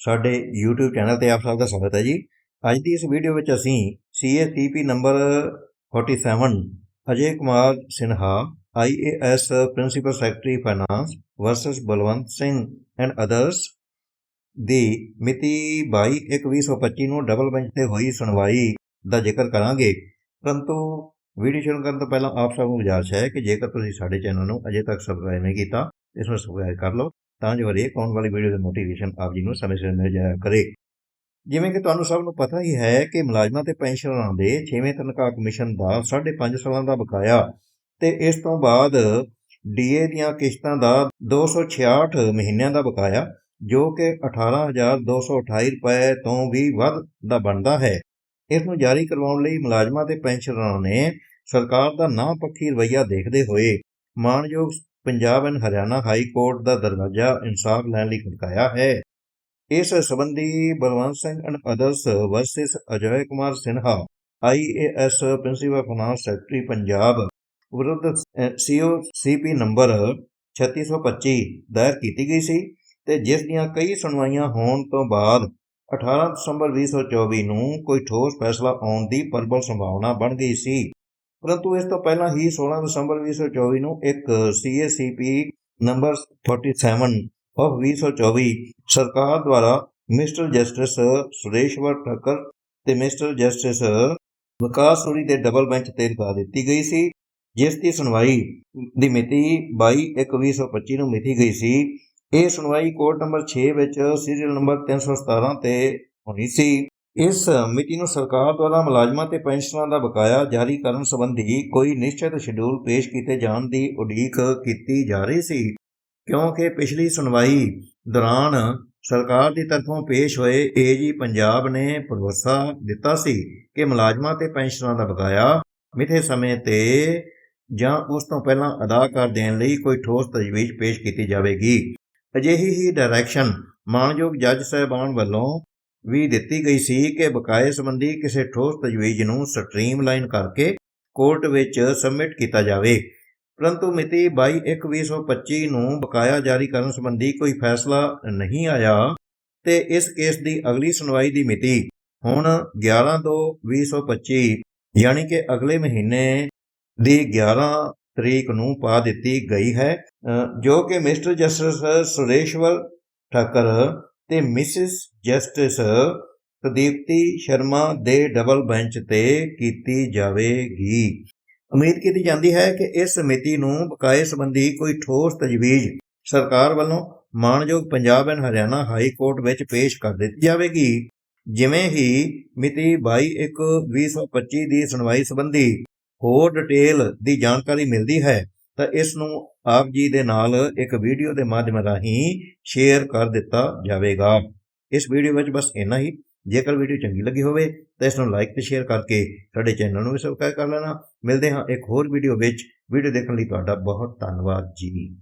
ਸਾਡੇ YouTube channel ਤੇ ਆਪ ਸਭ ਦਾ ਸਵਾਗਤ ਹੈ ਜੀ। ਅੱਜ ਦੀ ਇਸ ਵੀਡੀਓ ਵਿੱਚ ਅਸੀਂ CACP number 47 Ajay Kumar Sinha IAS principal secretary finance versus Balwant Singh and others ਦੀ ਮਿਤੀ 22/1/2025 ਨੂੰ ਡਬਲ ਬੈਂਚ ਤੇ ਹੋਈ ਸੁਣਵਾਈ ਦਾ ਜ਼ਿਕਰ ਕਰਾਂਗੇ। ਪਰੰਤੂ ਵੀਡੀਓ ਸ਼ੁਰੂ ਕਰਨ ਤੋਂ ਪਹਿਲਾਂ ਆਪ ਸਭ ਨੂੰ ਗੁਜ਼ਾਰਿਸ਼ ਹੈ ਕਿ ਜੇਕਰ ਤੁਸੀਂ ਸਾਡੇ ਚੈਨਲ ਨੂੰ ਅਜੇ ਤੱਕ ਸਬਸਕ੍ਰਾਈਬ ਨਹੀਂ ਕੀਤਾ, ਇਸ ਨੂੰ ਸਬਸਕ੍ਰਾਈਬ ਕਰ ਲਓ। ਤਾਂ ਜੋ ਹਰੇਕ ਆਉਣ ਵਾਲੀ ਵੀਡੀਓ ਦੀ ਨੋਟੀਫਿਕੇਸ਼ਨ ਆਪ ਜੀ ਨੂੰ ਸਮੇਂ ਸਿਰ ਮਿਲ ਜਾਇਆ ਕਰੇ। ਜਿਵੇਂ ਕਿ ਤੁਹਾਨੂੰ ਸਭ ਨੂੰ ਪਤਾ ਹੀ ਹੈ ਕਿ ਮੁਲਾਜ਼ਮਾਂ ਤੇ ਪੈਨਸ਼ਨਰਾਂ ਦੇ 6ਵੇਂ ਤਨਖਾਹ ਕਮਿਸ਼ਨ ਦਾ 5.5 ਸਾਲਾਂ ਦਾ ਬਕਾਇਆ ਤੇ ਇਸ ਤੋਂ ਬਾਅਦ ਡੀਏ ਦੀਆਂ ਕਿਸ਼ਤਾਂ ਦਾ 266 ਮਹੀਨਿਆਂ ਦਾ ਬਕਾਇਆ, ਜੋ ਕਿ 18228 ਰੁਪਏ ਤੋਂ ਵੀ ਵੱਧ ਦਾ ਬਣਦਾ ਹੈ। ਇਸ ਨੂੰ ਜਾਰੀ ਕਰਵਾਉਣ ਲਈ ਮੁਲਾਜ਼ਮਾਂ ਤੇ ਪੈਨਸ਼ਨਰਾਂ ਨੇ ਸਰਕਾਰ ਦਾ ਨਾ ਪੱਖੀ ਰਵੱਈਆ ਦੇਖਦੇ ਹੋਏ ਮਾਨਯੋਗ Punjab and Haryana high court ਦਾ ਦਰਵਾਜ਼ਾ ਇਨਸਾਫ ਲੈਣ ਲਈ ਖੜਕਾਇਆ ਹੈ। ਇਸ ਸੰਬੰਧੀ Balwant Singh and others versus Ajay Kumar Sinha IAS principal finance secretary, Punjab ਵਿਰੁੱਧ ਸੀਓਸੀਪੀ ਨੰਬਰ 3625 ਦਾਇਰ ਕੀਤੀ ਗਈ ਸੀ ਤੇ ਜਿਸ ਦੀਆਂ ਕਈ ਸੁਣਵਾਈਆਂ ਹੋਣ ਤੋਂ ਬਾਅਦ 18 ਦਸੰਬਰ 2024 ਨੂੰ ਕੋਈ ਠੋਸ ਫੈਸਲਾ ਆਉਣ ਦੀ ਪ੍ਰਬਲ ਸੰਭਾਵਨਾ ਬਣ ਗਈ ਸੀ। ਪਰੰਤੂ ਇਸ ਤੋਂ ਪਹਿਲਾਂ ਹੀ 16 ਦਸੰਬਰ 2024 ਨੂੰ ਇੱਕ ਸੀਏਸੀਪੀ ਨੰਬਰ 47 ਆਫ 2024 ਸਰਕਾਰ ਦੁਆਰਾ ਮਿਸਟਰ ਜਸਟਿਸ ਸੁਰੇਸ਼ਵਰ ਠੱਕਰ ਤੇ ਮਿਸਟਰ ਜਸਟਿਸ ਵਿਕਾਸ ਸੂਰੀ ਦੇ ਡਬਲ ਬੈਂਚ ਤੇ ਲਗਾ ਦਿੱਤੀ ਗਈ ਸੀ, ਜਿਸ ਦੀ ਸੁਣਵਾਈ ਦੀ ਮਿਤੀ 22/1/2025 ਨੂੰ ਮਿਤੀ ਗਈ ਸੀ। ਇਹ ਸੁਣਵਾਈ ਕੋਰਟ ਨੰਬਰ 6 ਵਿੱਚ ਸੀਰੀਅਲ ਨੰਬਰ 317 ਤੇ ਹੋਣੀ ਸੀ। ਇਸ ਮਿਤੀ ਨੂੰ ਸਰਕਾਰ ਦੁਆਰਾ ਮੁਲਾਜ਼ਮਾਂ ਤੇ ਪੈਨਸ਼ਨਰਾਂ ਦਾ ਬਕਾਇਆ ਜਾਰੀ ਕਰਨ ਸੰਬੰਧੀ ਕੋਈ ਨਿਸ਼ਚਿਤ ਸ਼ਡਿਊਲ ਪੇਸ਼ ਕੀਤੇ ਜਾਣ ਦੀ ਉਡੀਕ ਕੀਤੀ ਜਾ ਰਹੀ ਸੀ, ਕਿਉਂਕਿ ਪਿਛਲੀ ਸੁਣਵਾਈ ਦੌਰਾਨ ਸਰਕਾਰ ਦੀ ਤਰਫੋਂ ਪੇਸ਼ ਹੋਏ ਏਜੀ ਪੰਜਾਬ ਨੇ ਭਰੋਸਾ ਦਿੱਤਾ ਸੀ ਕਿ ਮੁਲਾਜ਼ਮਾਂ ਤੇ ਪੈਨਸ਼ਨਰਾਂ ਦਾ ਬਕਾਇਆ ਮਿੱਥੇ ਸਮੇਂ ਤੇ ਜਾਂ ਉਸ ਤੋਂ ਪਹਿਲਾਂ ਅਦਾ ਕਰ ਦੇਣ ਲਈ ਕੋਈ ਠੋਸ ਤਜਵੀਜ਼ ਪੇਸ਼ ਕੀਤੀ ਜਾਵੇਗੀ। ਅਜਿਹੀ ਹੀ ਡਾਇਰੈਕਸ਼ਨ ਮਾਨਯੋਗ ਜੱਜ ਸਾਹਿਬਾਨ ਵੱਲੋਂ ਵੀ ਦਿੱਤੀ ਗਈ ਸੀ ਕਿ ਬਕਾਏ ਸੰਬੰਧੀ ਕਿਸੇ ਠੋਸ ਤਜਵੀਜ਼ ਨੂੰ ਸਟ੍ਰੀਮਲਾਈਨ ਕਰਕੇ ਕੋਰਟ ਵਿੱਚ ਸਬਮਿਟ ਕੀਤਾ ਜਾਵੇ। ਪਰੰਤੂ ਮਿਤੀ 22/1/2025 ਨੂੰ ਬਕਾਇਆ ਜਾਰੀ ਕਰਨ ਸੰਬੰਧੀ ਕੋਈ ਫੈਸਲਾ ਨਹੀਂ ਆਇਆ ਤੇ ਇਸ ਕੇਸ ਦੀ ਅਗਲੀ ਸੁਣਵਾਈ ਦੀ ਮਿਤੀ ਹੁਣ 11/2/2025 ਯਾਨੀ ਕਿ ਅਗਲੇ ਮਹੀਨੇ ਦੀ 11 ਤਰੀਕ ਨੂੰ ਪਾ ਦਿੱਤੀ ਗਈ ਹੈ ਜੋ ਕਿ ਮਿਸਟਰ ਜਸਟਿਸ ਸੁਰੇਸ਼ਵਰ ਠਾਕਰ ਤੇ ਮਿਸਿਸ ਜਸਟਿਸ ਪ੍ਰਦੀਪਤੀ ਸ਼ਰਮਾ ਦੇ ਡਬਲ ਬੈਂਚ ਤੇ ਕੀਤੀ ਜਾਵੇਗੀ। ਉਮੀਦ ਕੀਤੀ ਜਾਂਦੀ ਹੈ ਕਿ ਇਸ ਸਮਿਤੀ ਨੂੰ ਬਕਾਏ ਸੰਬੰਧੀ ਕੋਈ ਠੋਸ ਤਜਵੀਜ਼ ਸਰਕਾਰ ਵੱਲੋਂ ਮਾਨਯੋਗ Punjab and Haryana high court ਵਿੱਚ ਪੇਸ਼ ਕਰ ਦਿੱਤੀ ਜਾਵੇਗੀ। ਜਿਵੇਂ ਹੀ ਮਿਤੀ 22/1/2025 ਦੀ ਸੁਣਵਾਈ ਸੰਬੰਧੀ ਹੋਰ ਡਿਟੇਲ ਦੀ ਜਾਣਕਾਰੀ ਮਿਲਦੀ ਹੈ ਤਾਂ ਇਸ ਨੂੰ ਆਪ ਜੀ ਦੇ ਨਾਲ ਇੱਕ ਵੀਡੀਓ ਦੇ ਮਾਧਿਅਮ ਰਾਹੀਂ ਸ਼ੇਅਰ ਕਰ ਦਿੱਤਾ ਜਾਵੇਗਾ। ਇਸ ਵੀਡੀਓ ਵਿੱਚ ਬਸ ਇੰਨਾ ਹੀ। ਜੇਕਰ ਵੀਡੀਓ ਚੰਗੀ ਲੱਗੀ ਹੋਵੇ ਤਾਂ ਇਸ ਨੂੰ ਲਾਈਕ ਤੇ ਸ਼ੇਅਰ ਕਰਕੇ ਸਾਡੇ ਚੈਨਲ ਨੂੰ ਵੀ ਸਬਸਕ੍ਰਾਈਬ ਕਰ ਲੈਣਾ। ਮਿਲਦੇ ਹਾਂ ਇੱਕ ਹੋਰ ਵੀਡੀਓ ਵਿੱਚ। ਵੀਡੀਓ ਦੇਖਣ ਲਈ ਤੁਹਾਡਾ ਬਹੁਤ ਧੰਨਵਾਦ ਜੀ।